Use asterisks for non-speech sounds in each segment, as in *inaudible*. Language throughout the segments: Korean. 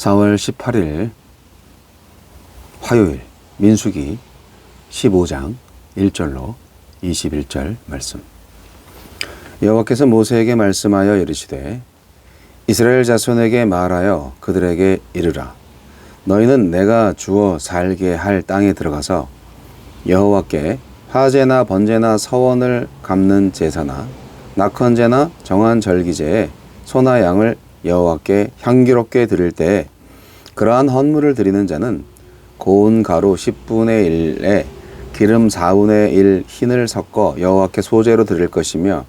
4월 18일 화요일 민수기 15장 1절로 21절 말씀. 여호와께서 모세에게 말씀하여 이르시되 이스라엘 자손에게 말하여 그들에게 이르라. 너희는 내가 주어 살게 할 땅에 들어가서 여호와께 화제나 번제나 서원을 갚는 제사나 낙헌제나 정한 절기제에 소나 양을 여호와께 향기롭게 드릴 때에 그러한 헌물을 드리는 자는 고운 가루 10분의 1에 기름 4분의 1 흰을 섞어 여호와께 소제로 드릴 것이며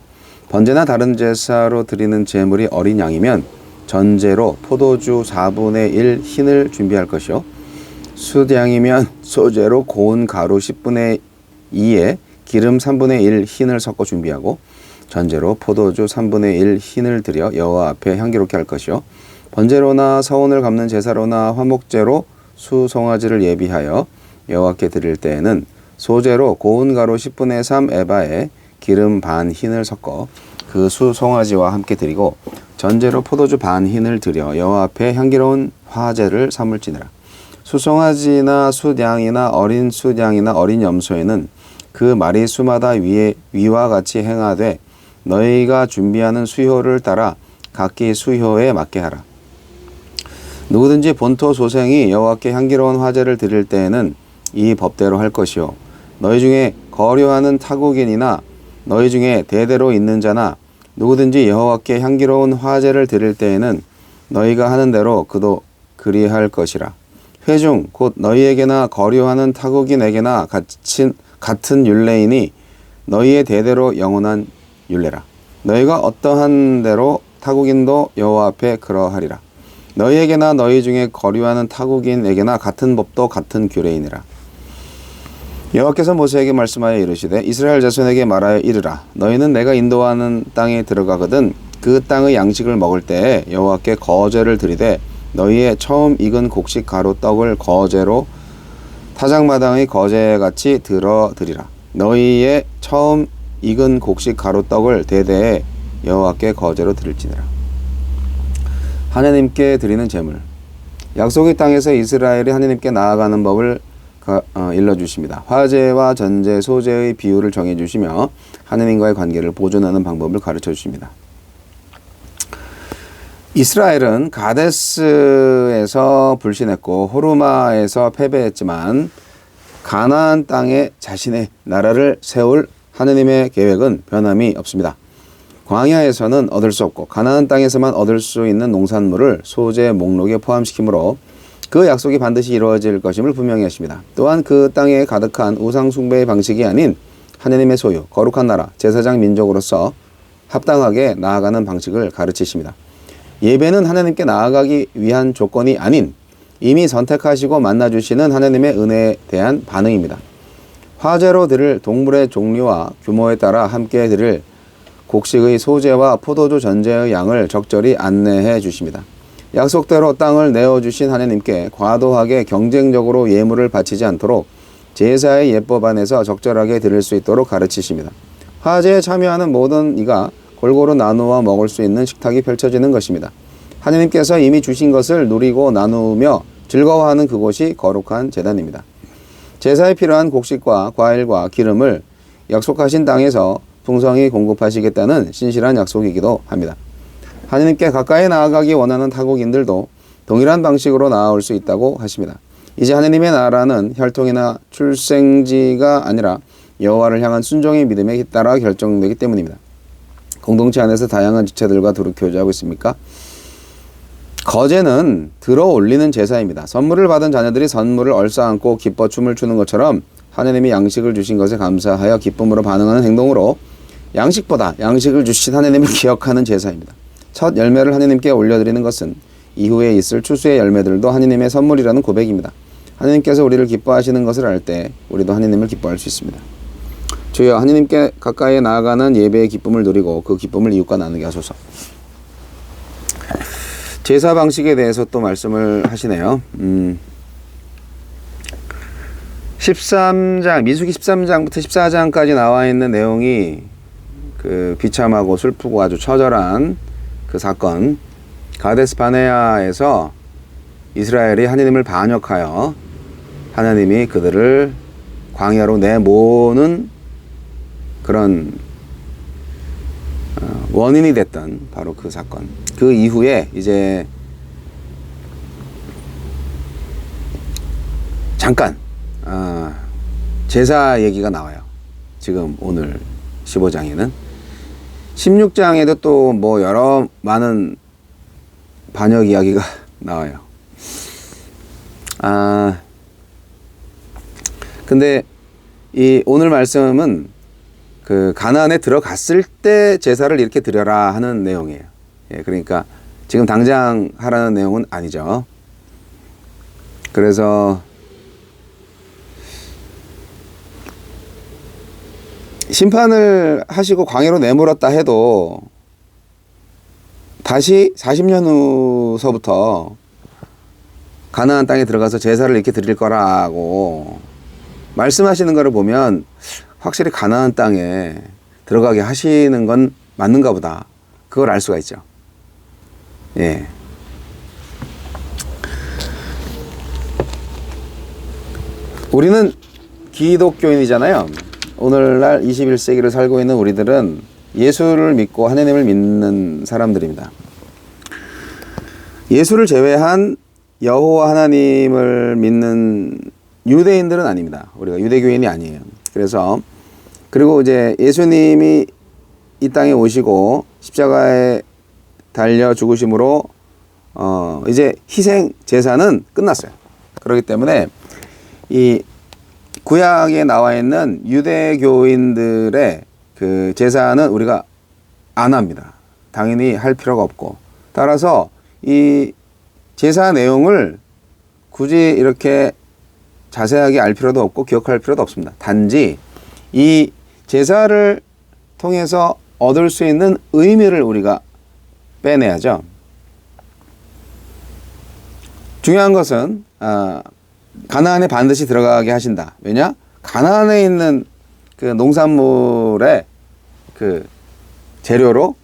번제나 다른 제사로 드리는 제물이 어린 양이면 전제로 포도주 4분의 1 흰을 준비할 것이요. 수양이면 *laughs* 소제로 고운 가루 10분의 2에 기름 3분의 1 흰을 섞어 준비하고 전제로 포도주 3분의 1 흰을 들여 여호와 앞에 향기롭게 할 것이요. 번제로나 서원을 갚는 제사로나 화목제로 수송아지를 예비하여 여호와께 드릴 때에는 소제로 고운 가루 10분의 3 에바에 기름 반 흰을 섞어 그 수송아지와 함께 드리고 전제로 포도주 반 흰을 들여 여호와 앞에 향기로운 화제를 삼을지니라. 수송아지나 숫양이나 어린 숫양이나 어린 염소에는 그 마리 수마다 위에 위와 같이 행하되 너희가 준비하는 수효를 따라 각기 수효에 맞게 하라. 누구든지 본토 소생이 여호와께 향기로운 화제를 드릴 때에는 이 법대로 할 것이요 너희 중에 거류하는 타국인이나 너희 중에 대대로 있는 자나 누구든지 여호와께 향기로운 화제를 드릴 때에는 너희가 하는 대로 그도 그리할 것이라 회중 곧 너희에게나 거류하는 타국인에게나 같은 같은 율례이니 너희의 대대로 영원한 율례라. 너희가 어떠한 대로 타국인도 여호와 앞에 그러하리라. 너희에게나 너희 중에 거류하는 타국인에게나 같은 법도 같은 규례이니라. 여호와께서 모세에게 말씀하여 이르시되 이스라엘 자손에게 말하여 이르라. 너희는 내가 인도하는 땅에 들어가거든 그 땅의 양식을 먹을 때에 여호와께 거제를 드리되 너희의 처음 익은 곡식 가루 떡을 거제로 타작마당의 거제같이 들어 드리라. 너희의 처음 익은 곡식 가루 떡을 대대에 여호와께 거제로 드릴지니라 하나님께 드리는 제물 약속의 땅에서 이스라엘이 하나님께 나아가는 법을 가- 어, 일러주십니다. 화제와 전제, 소제의 비율을 정해주시며 하나님과의 관계를 보존하는 방법을 가르쳐 주십니다. 이스라엘은 가데스에서 불신했고 호르마에서 패배했지만 가나안 땅에 자신의 나라를 세울 하느님의 계획은 변함이 없습니다. 광야에서는 얻을 수 없고 가나안 땅에서만 얻을 수 있는 농산물을 소재 목록에 포함시키므로 그 약속이 반드시 이루어질 것임을 분명히 하십니다. 또한 그 땅에 가득한 우상 숭배의 방식이 아닌 하느님의 소유, 거룩한 나라, 제사장 민족으로서 합당하게 나아가는 방식을 가르치십니다. 예배는 하나님께 나아가기 위한 조건이 아닌 이미 선택하시고 만나주시는 하나님의 은혜에 대한 반응입니다. 화제로 드릴 동물의 종류와 규모에 따라 함께 드릴 곡식의 소재와 포도주 전제의 양을 적절히 안내해 주십니다. 약속대로 땅을 내어주신 하나님께 과도하게 경쟁적으로 예물을 바치지 않도록 제사의 예법 안에서 적절하게 드릴 수 있도록 가르치십니다. 화제에 참여하는 모든 이가 골고루 나누어 먹을 수 있는 식탁이 펼쳐지는 것입니다. 하나님께서 이미 주신 것을 누리고 나누며 즐거워하는 그곳이 거룩한 재단입니다. 제사에 필요한 곡식과 과일과 기름을 약속하신 땅에서 풍성히 공급하시겠다는 신실한 약속이기도 합니다. 하나님께 가까이 나아가기 원하는 타국인들도 동일한 방식으로 나아올 수 있다고 하십니다. 이제 하나님의 나라는 혈통이나 출생지가 아니라 여호와를 향한 순종의 믿음에 따라 결정되기 때문입니다. 공동체 안에서 다양한 지체들과 두루 교제하고 있습니까? 거제는 들어 올리는 제사입니다. 선물을 받은 자녀들이 선물을 얼싸안고 기뻐 춤을 추는 것처럼 하나님이 양식을 주신 것에 감사하여 기쁨으로 반응하는 행동으로 양식보다 양식을 주신 하나님을 기억하는 제사입니다. 첫 열매를 하나님께 올려드리는 것은 이후에 있을 추수의 열매들도 하나님의 선물이라는 고백입니다. 하나님께서 우리를 기뻐하시는 것을 알 때 우리도 하나님을 기뻐할 수 있습니다. 주여 하나님께 가까이 나아가는 예배의 기쁨을 누리고 그 기쁨을 이웃과 나누게 하소서. 제사 방식에 대해서 또 말씀을 하시네요. 음. 13장 민수기 13장부터 14장까지 나와 있는 내용이 그 비참하고 슬프고 아주 처절한 그 사건 가데스 바네아에서 이스라엘이 하나님을 반역하여 하나님이 그들을 광야로 내모는 그런 어, 원인이 됐던 바로 그 사건. 그 이후에 이제 잠깐 아, 제사 얘기가 나와요. 지금 오늘 15장에는 16장에도 또 뭐 여러 많은 반역 이야기가 *laughs* 나와요. 아 근데 이 오늘 말씀은 그 가나안에 들어갔을 때 제사를 이렇게 드려라 하는 내용이에요. 예, 그러니까 지금 당장 하라는 내용은 아니죠. 그래서 심판을 하시고 광야로 내몰았다 해도 다시 40년 후서부터 가나안 땅에 들어가서 제사를 이렇게 드릴 거라고 말씀하시는 것을 보면 확실히 가나안 땅에 들어가게 하시는 건 맞는가 보다. 그걸 알 수가 있죠. 예. 우리는 기독교인이잖아요. 오늘날 21세기를 살고 있는 우리들은 예수를 믿고 하나님을 믿는 사람들입니다. 예수를 제외한 여호와 하나님을 믿는 유대인들은 아닙니다. 우리가 유대교인이 아니에요. 그래서 그리고 이제 예수님이 이 땅에 오시고 십자가에 달려 죽으심으로 어 이제 희생 제사는 끝났어요. 그렇기 때문에 이 구약에 나와 있는 유대교인들의 그 제사는 우리가 안 합니다. 당연히 할 필요가 없고 따라서 이 제사 내용을 굳이 이렇게 자세하게 알 필요도 없고 기억할 필요도 없습니다. 단지 이 제사를 통해서 얻을 수 있는 의미를 우리가 빼내야죠. 중요한 것은 아, 가나안에 반드시 들어가게 하신다. 왜냐? 가나안에 있는 그 농산물의 그 재료로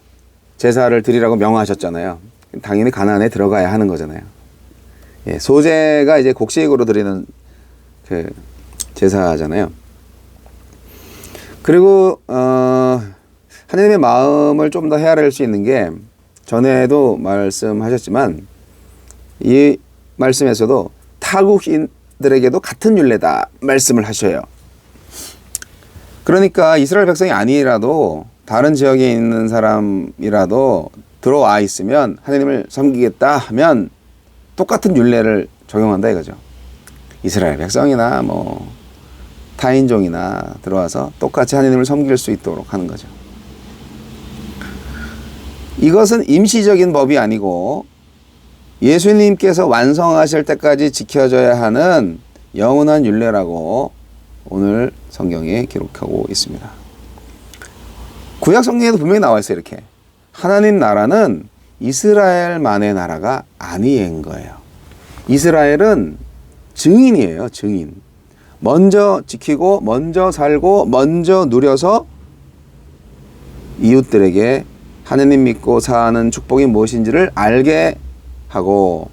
제사를 드리라고 명하셨잖아요. 당연히 가나안에 들어가야 하는 거잖아요. 예, 소재가 이제 곡식으로 드리는 그 제사잖아요. 그리고 어 하나님의 마음을 좀 더 헤아릴 수 있는 게 전에도 말씀하셨지만 이 말씀에서도 타국인들에게도 같은 율례다 말씀을 하셔요. 그러니까 이스라엘 백성이 아니라도 다른 지역에 있는 사람이라도 들어와 있으면 하나님을 섬기겠다 하면 똑같은 율례를 적용한다 이거죠. 이스라엘 백성이나 뭐 타인종이나 들어와서 똑같이 하나님을 섬길 수 있도록 하는 거죠. 이것은 임시적인 법이 아니고 예수님께서 완성하실 때까지 지켜져야 하는 영원한 율례라고 오늘 성경에 기록하고 있습니다. 구약 성경에도 분명히 나와 있어요. 이렇게 하나님 나라는 이스라엘만의 나라가 아니인 거예요. 이스라엘은 증인이에요. 증인. 먼저 지키고 먼저 살고 먼저 누려서 이웃들에게 하느님 믿고 사는 축복이 무엇인지를 알게 하고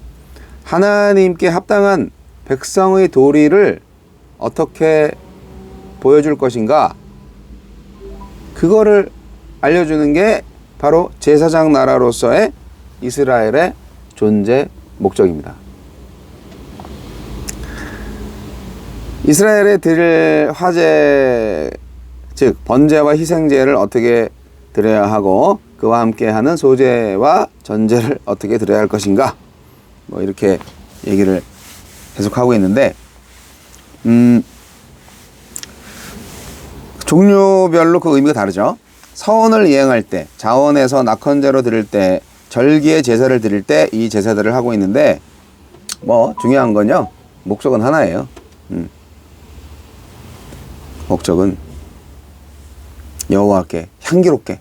하나님께 합당한 백성의 도리를 어떻게 보여줄 것인가 그거를 알려주는 게 바로 제사장 나라로서의 이스라엘의 존재 목적입니다. 이스라엘에 드릴 화제 즉 번제와 희생제를 어떻게 드려야 하고 그와 함께하는 소제와 전제를 어떻게 드려야 할 것인가 뭐 이렇게 얘기를 계속 하고 있는데 음 종류별로 그 의미가 다르죠. 서원을 이행할 때, 자원에서 낙헌제로 드릴 때, 절기의 제사를 드릴 때 이 제사들을 하고 있는데 뭐 중요한 건요. 목적은 하나예요. 음. 목적은 여호와께 향기롭게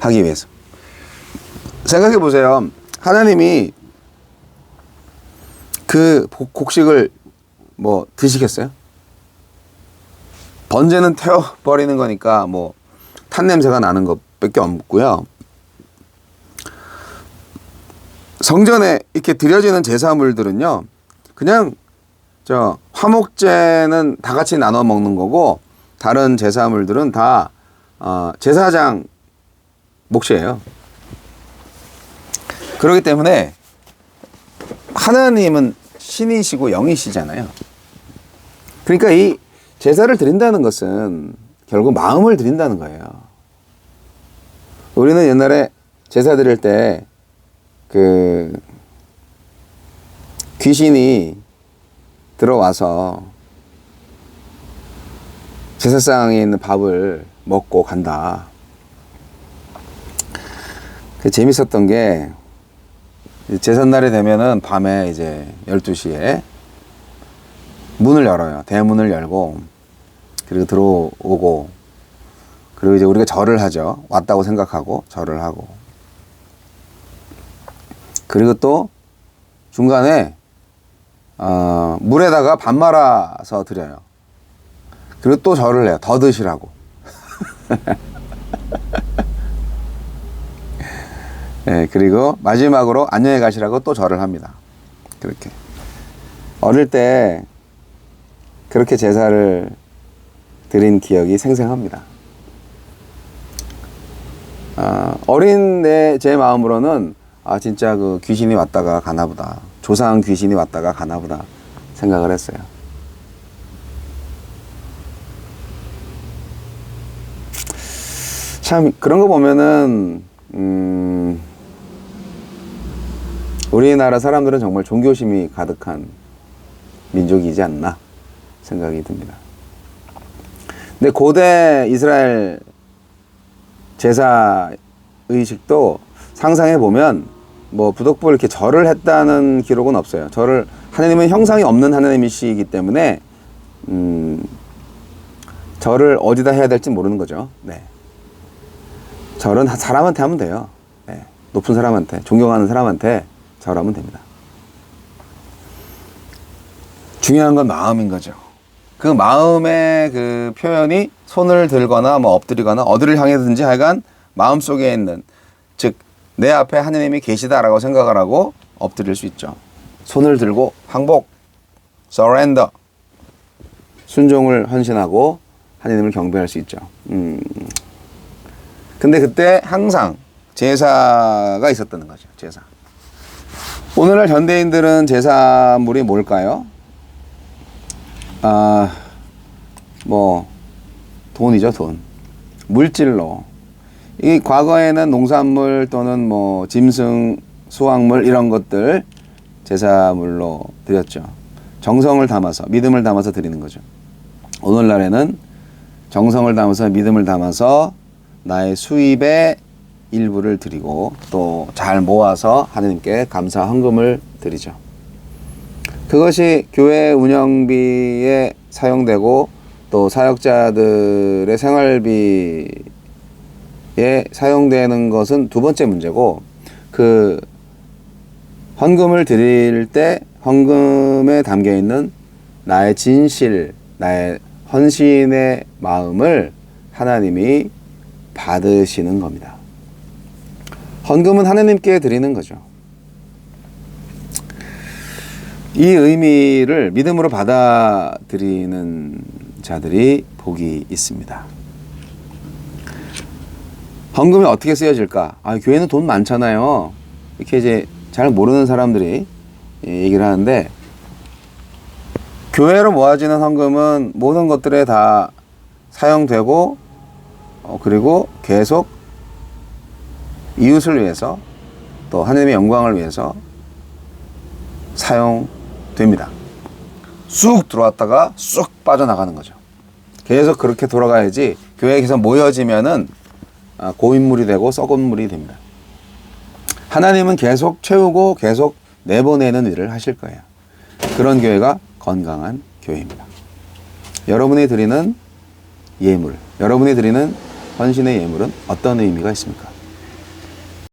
하기 위해서. 생각해 보세요. 하나님이 그 곡식을 뭐 드시겠어요? 번제는 태워 버리는 거니까 뭐 탄 냄새가 나는 것밖에 없고요. 성전에 이렇게 드려지는 제사물들은요, 그냥 저 화목제는 다 같이 나눠 먹는 거고 다른 제사물들은 다 어, 제사장 몫이에요. 그렇기 때문에 하나님은 신이시고 영이시잖아요. 그러니까 이 제사를 드린다는 것은 결국 마음을 드린다는 거예요. 우리는 옛날에 제사 드릴 때 그 귀신이 들어와서 제사상에 있는 밥을 먹고 간다. 그 재밌었던 게 제삿날이 되면은 밤에 이제 12시에 문을 열어요. 대문을 열고 그리고 들어오고 그리고 이제 우리가 절을 하죠. 왔다고 생각하고 절을 하고 그리고 또 중간에 어, 물에다가 밥 말아서 드려요. 그리고 또 절을 해요. 더 드시라고. *laughs* 예, 그리고 마지막으로 안녕히 가시라고 또 절을 합니다. 그렇게. 어릴 때 그렇게 제사를 드린 기억이 생생합니다. 아, 어린 내 제 마음으로는 아 진짜 그 귀신이 왔다가 가나 보다. 조상 귀신이 왔다가 가나 보다 생각을 했어요. 참 그런 거 보면은 음 우리나라 사람들은 정말 종교심이 가득한 민족이지 않나 생각이 듭니다. 근데 고대 이스라엘 제사 의식도 상상해 보면 뭐 부덕부 이렇게 절을 했다는 기록은 없어요. 절을 하나님은 형상이 없는 하나님이시기 때문에 음 절을 어디다 해야 될지 모르는 거죠. 네. 절은 사람한테 하면 돼요. 네. 높은 사람한테 존경하는 사람한테 절하면 됩니다. 중요한 건 마음인 거죠. 그 마음의 그 표현이 손을 들거나 뭐 엎드리거나 어디를 향해든지 하여간 마음 속에 있는 즉 내 앞에 하느님이 계시다라고 생각을 하고 엎드릴 수 있죠. 손을 들고 항복, surrender, 순종을 헌신하고 하느님을 경배할 수 있죠. 음. 근데 그때 항상 제사가 있었다는 거죠. 제사. 오늘날 현대인들은 제사물이 뭘까요? 아, 뭐, 돈이죠, 돈. 물질로. 이 과거에는 농산물 또는 뭐, 짐승, 수확물 이런 것들 제사물로 드렸죠. 정성을 담아서, 믿음을 담아서 드리는 거죠. 오늘날에는 정성을 담아서, 믿음을 담아서 나의 수입의 일부를 드리고 또 잘 모아서 하느님께 감사 헌금을 드리죠. 그것이 교회 운영비에 사용되고 또 사역자들의 생활비 에 사용되는 것은 두 번째 문제고 그 헌금을 드릴 때 헌금에 담겨 있는 나의 진실, 나의 헌신의 마음을 하나님이 받으시는 겁니다. 헌금은 하나님께 드리는 거죠. 이 의미를 믿음으로 받아들이는 자들이 복이 있습니다. 헌금이 어떻게 쓰여질까? 아, 교회는 돈 많잖아요. 이렇게 이제 잘 모르는 사람들이 얘기를 하는데, 교회로 모아지는 헌금은 모든 것들에 다 사용되고, 어, 그리고 계속 이웃을 위해서 또 하나님의 영광을 위해서 사용됩니다. 쑥 들어왔다가 쑥 빠져나가는 거죠. 계속 그렇게 돌아가야지 교회에 계속 모여지면은 아, 고인물이 되고 썩은 물이 됩니다. 하나님은 계속 채우고 계속 내보내는 일을 하실 거예요. 그런 교회가 건강한 교회입니다. 여러분이 드리는 예물, 여러분이 드리는 헌신의 예물은 어떤 의미가 있습니까?